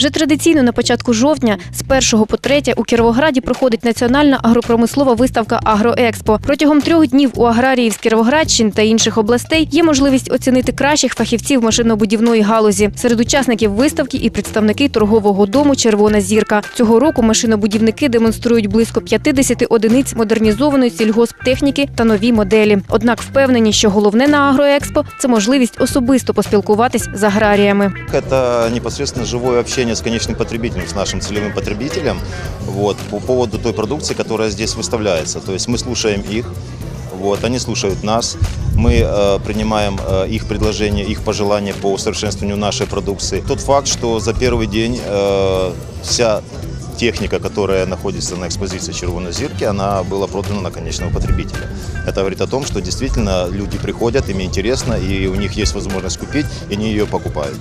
Вже традиційно на початку жовтня з 1 по 3 у Кіровограді проходить національна агропромислова виставка Агроекспо. Протягом трьох днів у аграріїв з Кіровоградщин та інших областей є можливість оцінити кращих фахівців машинобудівної галузі. Серед учасників виставки і представники торгового дому Червона зірка. Цього року машинобудівники демонструють близько 50 одиниць модернізованої сільгосптехніки та нові моделі. Однак впевнені, що головне на Агроекспо це можливість особисто поспілкуватись з аграріями. Это непосредственно живое общение с конечным потребителем, с нашим целевым потребителем вот, по поводу той продукции, которая здесь выставляется. То есть мы слушаем их, вот, они слушают нас, мы э, принимаем э, их предложения, их пожелания по усовершенствованию нашей продукции. Тот факт, что за первый день э, вся техника, которая находится на экспозиции Червоной Зирки, она была продана на конечного потребителя. Это говорит о том, что действительно люди приходят, им интересно, и у них есть возможность купить, и они ее покупают.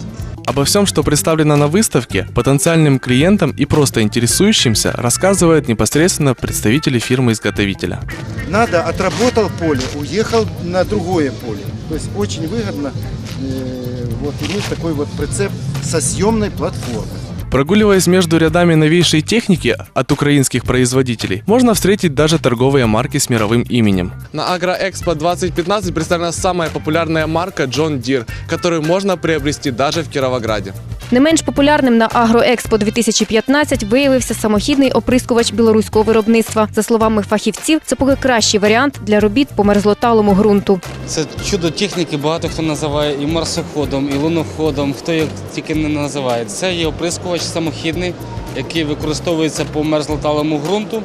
Обо всем, что представлено на выставке, потенциальным клиентам и просто интересующимся рассказывают непосредственно представители фирмы-изготовителя. Надо, отработал поле, уехал на другое поле. То есть очень выгодно э, вот, иметь такой вот прицеп со съемной платформой. Прогуливаясь между рядами новейшей техники от украинских производителей, можно встретить даже торговые марки с мировым именем. На Агроэкспо 2015 представлена самая популярная марка John Deere, которую можно приобрести даже в Кировограде. Не менш популярним на Агроекспо 2015 виявився самохідний оприскувач білоруського виробництва. За словами фахівців, це поки кращий варіант для робіт по мерзлоталому ґрунту. Це чудо техніки багато хто називає і марсоходом, і луноходом, хто як тільки не називає. Це є оприскувач самохідний, який використовується по мерзлоталому ґрунту,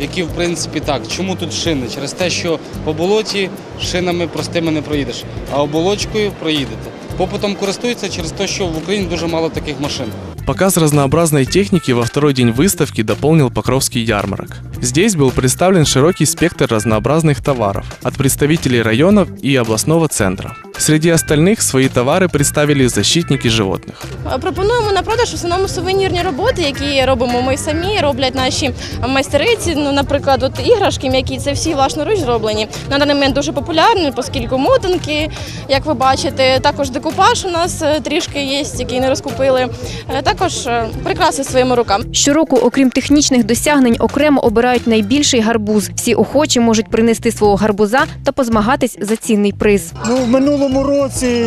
який, в принципі, так. Чому тут шини? Через те, що по болоті шинами простими не проїдеш, а оболочкою проїдете. Попитом користуються через те, що в Україні дуже мало таких машин. Показ разнообразной техники во второй день выставки дополнил Покровский ярмарок. Здесь был представлен широкий спектр разнообразных товаров от представителей районов и областного центра. Среди остальных свои товары представили защитники животных. Пропонуємо на продаж в основному сувенірні роботи, які робимо ми самі, роблять наші майстериці. Ну, наприклад, от іграшки, які це всі власноруч зроблені. На даний момент дуже популярні, оскільки мотанки, як ви бачите, також декупаж у нас е, трішки є, який не розкупили. Е, Також е, прикраси своїми руками. Щороку, окрім технічних досягнень, окремо обирають найбільший гарбуз. Всі охочі можуть принести свого гарбуза та позмагатись за цінний приз. Ну, в минулому році,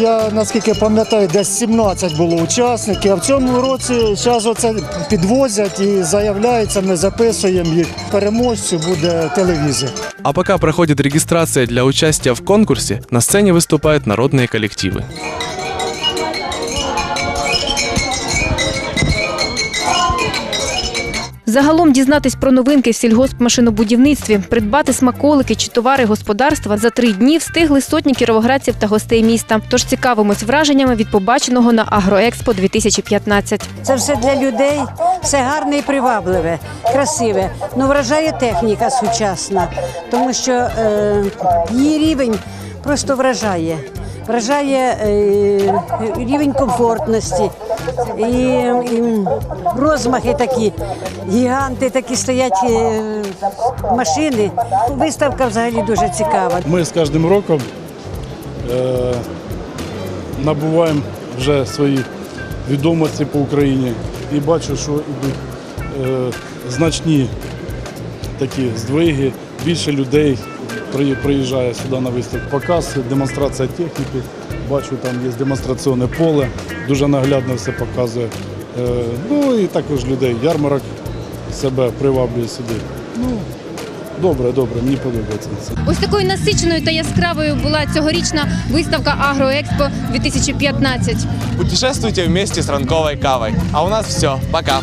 я наскільки пам'ятаю, десь 17 було учасників. А в цьому році зараз оце підвозять і заявляються, ми записуємо їх. Переможцю буде телевізор. А пока проходит регистрация для участия в конкурсе, на сцене выступают народные коллективы. Загалом дізнатись про новинки в сільгоспмашинобудівництві, придбати смаколики чи товари господарства за три дні встигли сотні кіровоградців та гостей міста. Тож цікавимось враженнями від побаченого на Агроекспо 2015. Це все для людей, все гарне і привабливе, красиве. Ну вражає техніка сучасна, тому що е, її рівень просто вражає. Вражає е, рівень комфортності і, і розмахи такі, гіганти такі стоять е, машини. Виставка взагалі дуже цікава. Ми з кожним роком е, набуваємо вже свої відомості по Україні і бачу, що йдуть е, значні такі здвиги, більше людей приїжджає сюди на виставку. Показ, демонстрація техніки. Бачу, там є демонстраційне поле, дуже наглядно все показує. Е, ну і також людей. Ярмарок себе приваблює сюди. Ну, добре, добре, мені подобається це. Ось такою насиченою та яскравою була цьогорічна виставка Агроекспо 2015. Путешествуйте вместе с ранковой кавой. А у нас все. Пока.